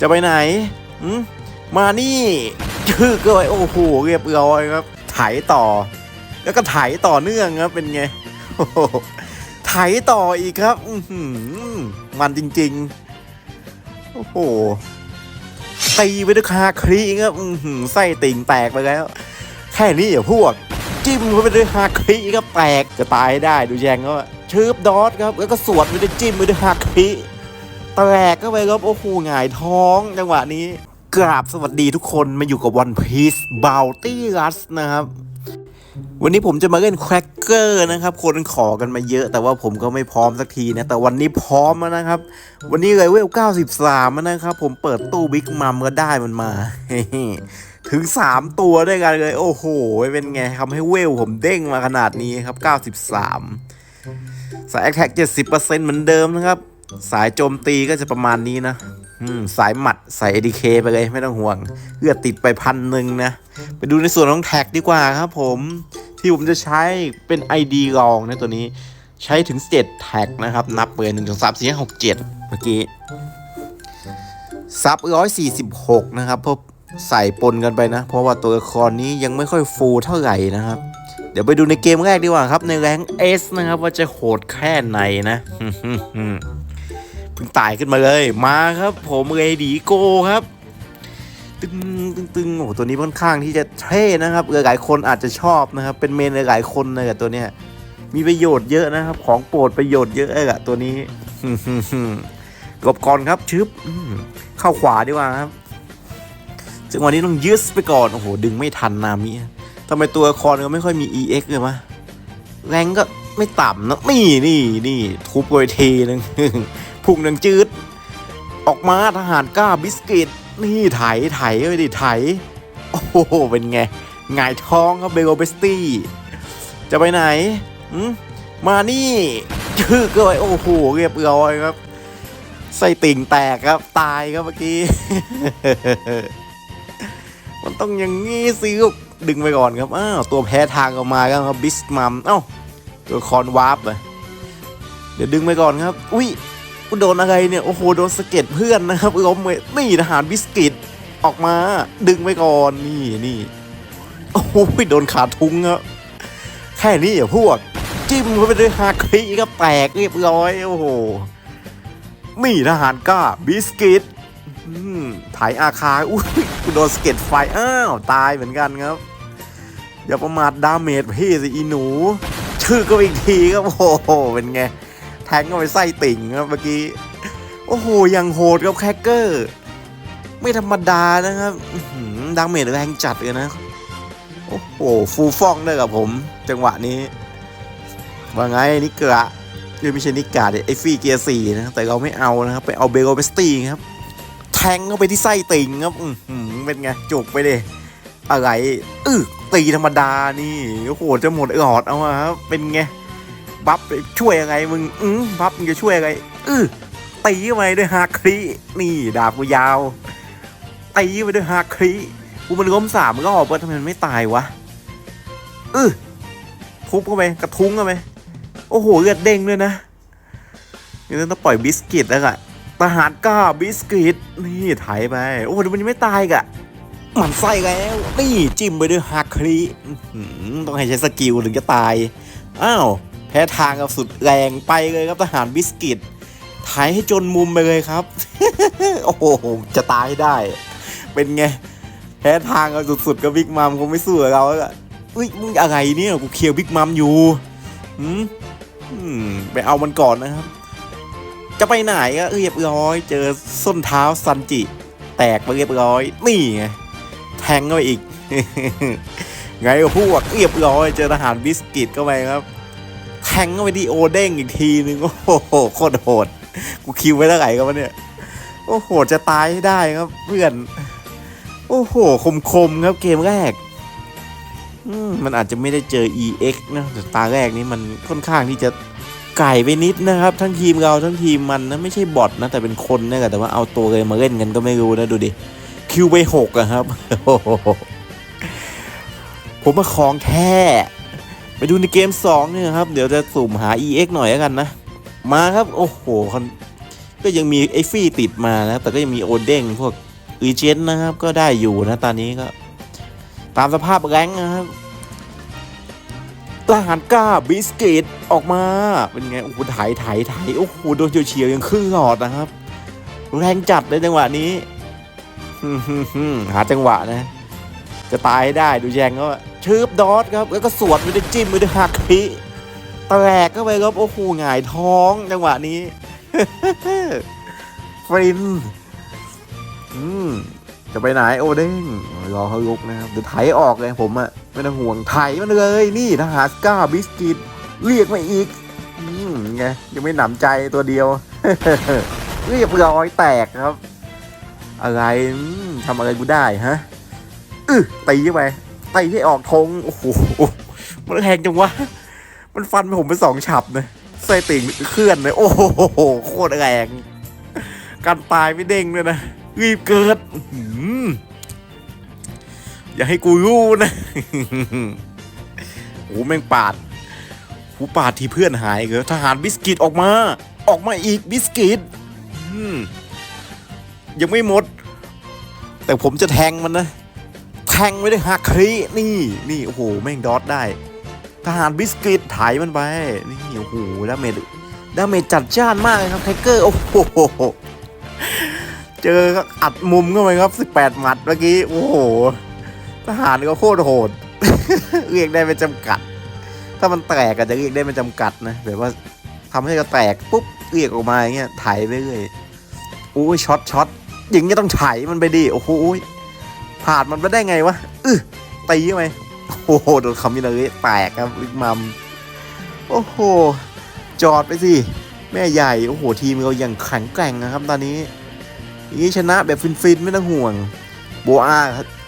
จะไปไหนอืมมานี่ชื่อเกยโอ้โหเรียบร้อยครับไถต่อ แล้วก็ไถต่อเนื่องครับเป็นไงโอ้โหไถต่ออีกครับอืมันจริง ๆ โอ้โหตีไปด้วยคาครีครับอืไส้ติ่งแตกไปแล้ว แค่นี้เหรอพวก จิ้มไปด้วยฮาครีก็แตกจะตายได้ดูแยงก็ชืบดอทครับ แล้วก็สวดไปด้วยจิ้มไปด้วยฮาครี แตกเข้าไปครับโอ้โหหงายท้องจังหวะนี้กราบสวัสดีทุกคนมาอยู่กับ One Piece Bounty Rush นะครับ วันนี้ผมจะมาเล่นแครกเกอร์นะครับ คนขอกันมาเยอะ แต่ว่าผมก็ไม่พร้อมสักทีนะ แต่วันนี้พร้อมแล้วนะครับ วันนี้เลยเวล 93แล้วนะครับ ผมเปิดตู้บิ๊กมัมก็ได้มันมา ถึง 3 ตัวด้วยกันเลย โอ้โห เป็นไงทำให้เวลผมเด้งมาขนาดนี้ครับ 93สายแอคแท็ก70%เหมือนเดิมนะครับ สายโจมตีก็จะประมาณนี้นะสายหมัดใส่ ADK ไปเลยไม่ต้องห่วงเลือดติดไปพันหนึ่งนะ ไปดูในส่วนของแท็กดีกว่าครับผมที่ผมจะใช้เป็น ID รองนะตัวนี้ใช้ถึง 7 แท็กนะครับ นับเบอร์หนึ่งสองสามสี่ห้าหกเจ็ดเมื่อกี้ซับร้อยสี่สิบหกนะครับเพราะใส่ปนกันไปนะ เพราะว่าตัวละครนี้ยังไม่ค่อยฟูเท่าไหร่นะครับ เดี๋ยวไปดูในเกมแรกดีกว่าครับ ในแรง S นะครับ ว่าจะโหดแค่ไหนนะ พิ่งตายขึ้นมาเลย มาครับ ผมเรดีโกครับตึงตึงตึงโอ้โหตัวนี้ค่อนข้างที่จะเท่นะครับหลายคนอาจจะชอบนะครับ เป็นเมนหลายคนเลยกับตัวเนี้ยมีประโยชน์เยอะนะครับ ของโปรดประโยชน์เยอะเลยอะตัวนี้กบก่อนครับชึบเข้าขวาดีกว่าครับจังหวะนี้ต้องยืดไปก่อนโอ้โหดึงไม่ทันนามิทำไมตัวละครก็ไม่ค่อยมี EX เลยวะแรงก็ ไม่ต่ำนะนี่นี่นี่ทุบไปทีนึงพุ่งหนึ่งจืด ออกมาทหารกล้าบิสกิตนี่ไถไถไปดิไถ โอ้โห เป็นไงหงายท้องครับเบโกเบสตี้ จะไปไหนมานี่ชื่อเกยโอ้โหเรียบร้อยครับไส้ติ่งแตกครับ ตายครับเมื่อกี้ มันต้องอย่างงี้สิลูกดึงไปก่อนครับ อ้าว ตัวแพ้ทางออกมาครับบิสมัม เอ้า ตัวคอนวาร์ปเลยเดี๋ยวดึงไปก่อนครับ อุ้ยโดนอะไรเนี่ย โอ้โห โดนสะเก็ดเพื่อนนะครับล้มไปนี่ทหารบิสกิตออกมา ดึงไปก่อนนี่นี่โอ้โหโดนขาทุ้งครับแค่นี้เหรอพวก จิ้มเข้าไปด้วยฮาครีก็แตกเรียบร้อย โอ้โหนี่ทหารกล้าบิสกิตถ่ายอาคาอุ้ยกูโดนสเก็ตไฟ อ้าว ตายเหมือนกันครับ อย่าประมาทดาเมจพี่สิอีหนู ชื่อก็อีกทีครับโอ้โหเป็นไง แทงเข้าไปไส้ติ่งครับเมื่อกี้ โอ้โหยังโหดครับแคคเกอร์ ไม่ธรรมดานะครับอื้อหือดาเมจแรงจัดเลยนะ โอ้โหฟูฟ่องด้วยกับผม จังหวะนี้ ว่าไงนิกะเดี๋ยวไม่ใช่นิกะเดไอฟี่เกียร์สี่นะ แต่เราไม่เอานะครับ ไปเอาเบโกเบสตี้ครับ แทงเข้าไปที่ไส้ติ่งครับ อืเป็นไงจุกไปเลยอะไรอึ ตีธรรมดานี่โอ้โหจะหมดหลอดเอาอะครับเป็นไงบัฟช่วยยังไงมึงอืมบัฟมึงจะช่วยยังไงอือตีไปด้วยฮาครีนี่ดาบกูยาวตีไปด้วยฮาครีกูมันล้มสามรอบว่าทำไมมันไม่ตายวะอือทุบเข้าไปกระทุ้งเข้าไปโอ้โหเลือดเด้งด้วยนะนี่ต้องปล่อยบิสกิตแล้วอะทหารกล้าบิสกิตนี่ไถไป โอ้โหมันยังไม่ตายกะ มันไส้แล้ว นี่จิ้มไปด้วยฮาครีต้องให้ใช้สกิลถึงจะตาย อ้าว แพ้ทางกับสุดแรงไปเลยครับทหารบิสกิตไถให้จนมุมไปเลยครับ โอ้โห จะตายให้ได้ เป็นไง แพ้ทางกันสุดๆกับบิ๊กมัมคงไม่สู้เราแล้วอะเฮ้ยมึงอะไรเนี่ยกูเคลียร์บิ๊กมัมอยู่อืมไปเอามันก่อนนะครับ จะไปไหนก็เรียบร้อย เจอส้นเท้าซันจิ แตกไปเรียบร้อย นี่ไง งเข้าไปอีก ไงก็พวกเรียบร้อยเจอทหารบิสกิตเข้าไปครับ แทงเข้าไปที่โอเด้งอีกทีนึงโอ้โหโคตรโหด กูคิวไว้เท่าไหร่กันวะเนี่ย โอ้โหจะตายให้ได้ครับ เพื่อน โอ้โหคมๆครับเกมแรกมมันอาจจะไม่ได้เจอ EX นะแต่ตาแรกนี้มันค่อนข้างที่จะไก่ไปนิดนะครับ ทั้งทีมเราทั้งทีมมันนะไม่ใช่บอทนะแต่เป็นคนนะแต่ว่าเอาตัวเลยมาเล่นกันก็ไม่รู้นะดูดิ คิวไปหกอะครับ ผมมาของแท้ ไปดูในเกม2เนี่ยครับ เดี๋ยวจะสุ่มหา EX หน่อยแล้วกันนะ มาครับ โอ้โห ก็ยังมีไอฟี่ติดมานะ แต่ก็ยังมีโอเด้งพวกอีเจนนะครับ ก็ได้อยู่นะ ตอนนี้ก็ ตามสภาพแรงนะครับทหารกล้าบิสกิตออกมา เป็นไง โอ้โหไถไถไถโอ้โห โดนเฉียวๆยังครึ่งหลอดนะครับ แรงจัดเลยจังหวะนี้ หาจังหวะนะ จะตายให้ได้ดูแยงก็ชืบดอทครับ แล้วก็สวนไม่ได้จิ้มไม่ได้หักคีแตกเข้าไปครับโอ้โหหงายท้องจังหวะนี้ฟินอืมจะไปไหนโอเด้งรอเขาลุกนะครับเดี๋ยวไถออกเลยผมอะไม่ต้องห่วงไถมันเลยนี่ทหารสก้าบิสกิตเรียกมาอีกอืมไงยังไม่หนำใจตัวเดียวเรียบร้อยแตกครับ อะไรทำอะไรกูได้ฮะอือตีเข้าไปตีให้ออกธงโอ้โหมันแรงจังวะมันฟันผมไปสองฉับเลยไส้ติ่งเคลื่อนเลยโอ้โหโคตรแรงการตายไม่เด้งเลยนะรีบเกิดอย่าให้กูรู้นะโอ้แม่งปาดหูปาดที่เพื่อนหายเกอทหารบิสกิตออกมา ออกมาอีกบิสกิตอืม ยังไม่หมด แต่ผมจะแทงมันนะ แทงไม่ได้หักครีนี่นี่โอ้โหแม่งดอทได้ ทหารบิสกิตถ่ายมันไป นี่โอ้โหดาเมจดาเมจจัดจ้านมากเลยครับไทเกอร์โอ้โหเจออัดมุมเข้าไปครับ18หมัดเมื่อกี้โอ้โหทหารก็โคตรโหดเรียกได้ไม่จำกัด ถ้ามันแตกอาจจะเรียกได้ไม่จำกัดนะแบบว่าทำให้กระแตกปุ๊บเรียกออกมาอย่างเงี้ยถ่ายไปเรื่อยโอ้ยช็อตช็อต อย่างเงี้ยต้องไถมันไปดิโอ้โหผ่านมันไปได้ไงวะอื้อตีเข้าไปโอ้โหโดนคำมินาเระแตกครับลิกมัมโอ้โห จอดไปสิแม่ใหญ่โอ้โหทีมเราอย่างแข็งแกร่งนะครับ ตอนนี้อย่างนี้ชนะแบบฟินๆไม่ต้องห่วงโบอา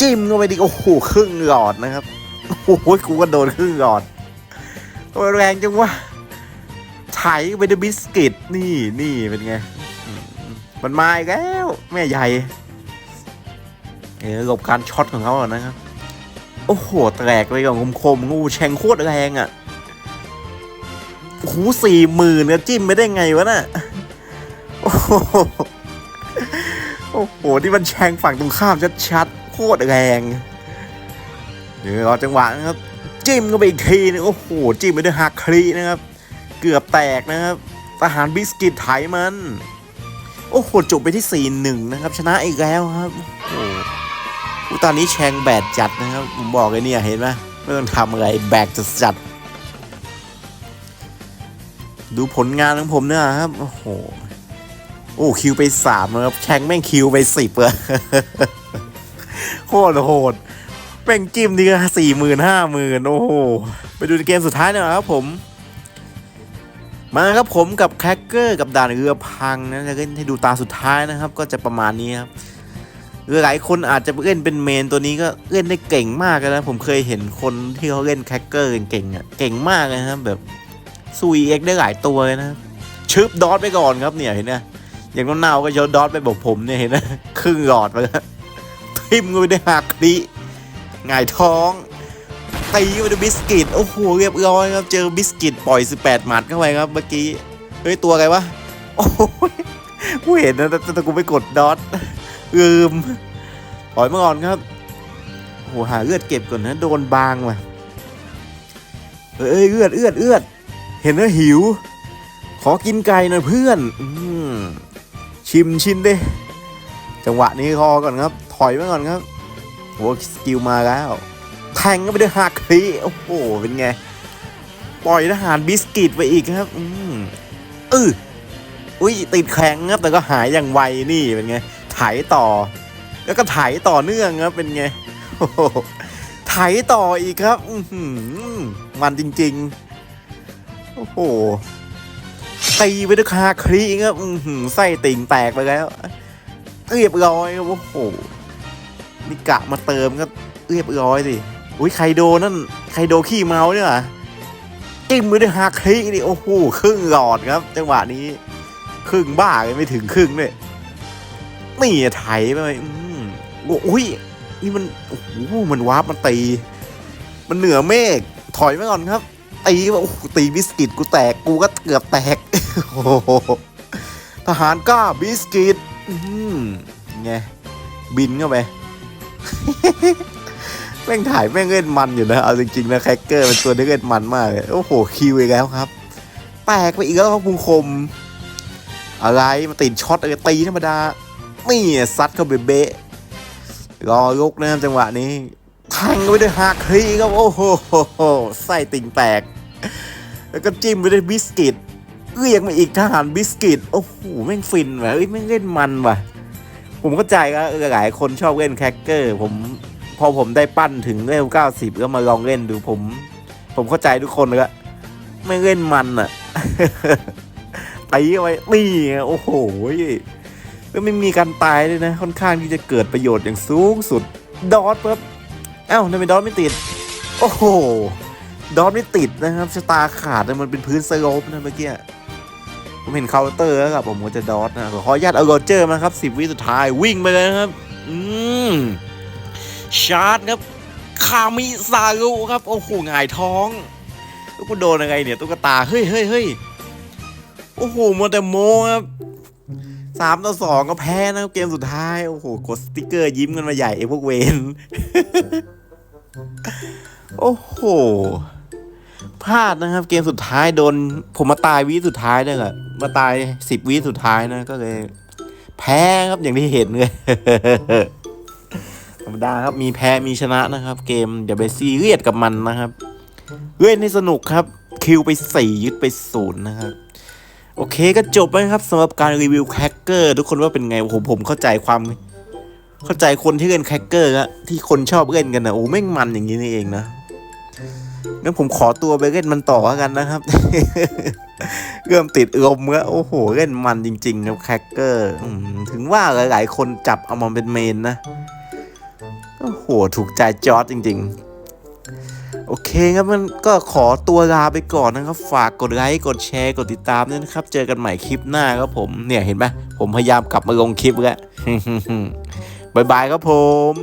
จิ้มเข้าไปดิโอ้โหครึ่งหลอดนะครับโอ้โหกูก็โดนครึ่งหลอดโอ้ยแรงจังวะไถไปด้วยบิสกิตนี่นี่เป็นไง มันมาอีกแล้ว แม่ใหญ่ เออหลบการช็อตของเขาอะนะครับ โอ้โห แตกไปกับคมๆงูแชงโคตรแรงอะโอ้สี่หมื่นเนี่ยจิ้มไม่ได้ไงวะน่ะ โอ้โหโอ้โห นี่มันแชงฝั่งตรงข้ามชัดๆ โคตรแรงเดี๋ยวรอจังหวะนะครับ จิ้มเข้าไปอีกทีนึงโอ้โห จิ้มไปด้วยฮักครีนะครับ เกือบแตกนะครับทหารบิสกิตไถมัน โอ้โหจบไปที่สี่หนึ่งนะครับ ชนะอีกแล้วครับ โอ้โหตอนนี้แชงแบดจัดนะครับ ผมบอกเลยเนี่ยเห็นไหมไม่ต้องทำอะไรแบกจัดจัด ดูผลงานของผมเนี่ยครับ โอ้โห โอ้คิวไปสามนะครับแชงแม่งคิวไปสิบอะโคตรโหดแม่งจิ้มนี่ก็สี่หมื่นห้าหมื่นโอ้โห ไปดูเกมสุดท้ายหน่อยครับผม มาครับผมกับแคคเกอร์กับด่านเรือพังนะจะเล่นให้ดูตาสุดท้ายนะครับ ก็จะประมาณนี้ครับเรือหลายคนอาจจะเล่นเป็นเมนตัวนี้ก็เล่นได้เก่งมากนะผมเคยเห็นคนที่เขาเล่นแคคเกอร์เก่งๆอะเก่งมากเลยนะครับแบบซุยเอ็กได้หลายตัวเลยนะชึบดอทไปก่อนครับเนี่ยเห็นไหมอย่างน้องนาวก็ยศดอทไปบอกผมเนี่ยเห็นไหมครึ่งหลอดไปแล้วทิมก็ไปได้หักดีหงายท้อง ตีไปด้วยบิสกิตโอ้โหเรียบร้อยครับเจอบิสกิตปล่อย 18 หมัดเข้าไปครับเมื่อกี้เฮ้ยตัวอะไรวะโอ้ยกูเห็นนะแต่แต่กูไปกดดอทลืมปล่อยมาก่อนครับโหหาเลือดเก็บก่อนนะโดนบางว่ะเอ้ยเลือดเลือดเลือดเห็นแล้วหิว ขอกินไก่หน่อยเพื่อนอชิมชินดิจังหวะนี้คอก่อนครับ ถอยมาก่อนครับโหสกิลมาแล้วแทงก็ไปด้วยหัก คลีโอ้โหเป็นไง ปล่อยทหารบิสกิตไปอีกครับ อืมอืออุ้ยติดแข็งครับแต่ก็หายอย่างไวนี่เป็นไงไถต่อ แล้วก็ไถต่อเนื่องครับเป็นไงโอ้โหไถต่ออีกครับ อืมันจริง ๆ โอ้โหตีไปด้วยคาครีครับอื้อหือไส้ติ่งแตกไปแล้วเรียบร้อยครับโอ้โหนี่กะมาเติมก็เรียบร้อยสิ อุ้ยไคโดนั่นไคโดขี้เมาเนี่ยเหรอจิ้มมือด้วยฮาครีนี่โอ้โหครึ่งหลอดครับ จังหวะนี้ครึ่งบ้าเลยไม่ถึงครึ่งเลยนี่ไถไปอืมโอ้อุ้ยนี่มันโอ้โหมันวาร์ปมันตี มันเหนือเมฆถอยไปก่อนครับตีว่าโอ้ตีบิสกิตกูแตกกูก็เกือบแตกโอ้ทหารกล้าบิสกิตอื้อหือไงบินเข้าไป แม่งถ่ายแม่งเล่นมันอยู่นะ เอาจริงๆนะแคคเกอร์เป็นตัวที่เล่นมันมากเลยโอ้โหคิวอีกแล้วครับแตกไปอีกแล้วครับพุงคม อะไรมาติดช็อตอะไรตีธรรมดานี่ซัดเข้าไปเบะรอลุกนะครับจังหวะนี้แทงไปด้วยฮาครีครับโอ้โหไส้ติ่งแตก แล้วก็จิ้มไปด้วยบิสกิตเรียกมาอีกทหารบิสกิตโอ้โหแม่งฟินว่ะเอ้ยแม่งเล่นมันว่ะ ผมเข้าใจก็หลายคนชอบเล่นแคคเกอร์ ผม พอผมได้ปั้นถึงเลเวล90ก็มาลองเล่นดูผม ผมเข้าใจทุกคนเลยไม่เล่นมันอะตีเอาไว้นี่โอ้โหแล้วไม่มีการตายเลยนะ ค่อนข้างที่จะเกิดประโยชน์อย่างสูงสุด ดอทครับเอ้าทำไมดอทไม่ติด โอ้โห ดอทไม่ติดนะครับชะตาขาดนะมันเป็นพื้นสโลปนะเมื่อกี้ผมเห็นเคาน์เตอร์แล้วครับผมก็จะดอทนะขออนุญาตเอาโรเจอร์มาครับสิบวิสุดท้ายวิ่งไปเลยนะครับ อืม ชาร์จครับ คามิซารุครับ โอ้โหหงายท้องแล้วกูโดนอะไรเนี่ยตุ๊กตา เฮ้ยเฮ้ยเฮ้ยโอ้โหมัวแต่โมครับสามต่อสองก็แพ้นะครับเกมสุดท้าย โอ้โห กดสติกเกอร์ยิ้มกันมาใหญ่ไอ้พวกเวนโอ้โหพลาดนะครับ เกมสุดท้ายโดน ผมมาตายวิสุดท้ายเนี่ยแหละมาตายสิบวิสุดท้ายนะก็เลย แพ้ครับอย่างที่เห็นเลย ธรรมดาครับมีแพ้มีชนะนะครับ เกมอย่าไปซีเรียสกับมันนะครับเล่นให้สนุกครับ คิวไปสี่ยึดไปศูนย์นะครับ โอเคก็จบไปครับสำหรับการรีวิวแคคเกอร์ทุกคนว่าเป็นไงผมผมเข้าใจความ เข้าใจคนที่เล่นแคคเกอร์อะที่คนชอบเล่นกันนะโอ้แม่งมันอย่างนี้นี่เองนะงั้นผมขอตัวไปเล่นมันต่อแล้วกันนะครับ เริ่มติดลมแล้วโอ้โหเล่นมันจริงๆครับแคคเกอร์ถึงว่าหลายๆ คนจับเอามาเป็นเมนนะ ถูกใจจอร์ดจริง ๆ โอเคครับมันก็ขอตัวลาไปก่อนนะครับ ฝากกดไลค์กดแชร์กดติดตามด้วยนะครับ เจอกันใหม่คลิปหน้าครับผมเนี่ยเห็นไหมผมพยายามกลับมาลงคลิปแล้วบายบายครับผม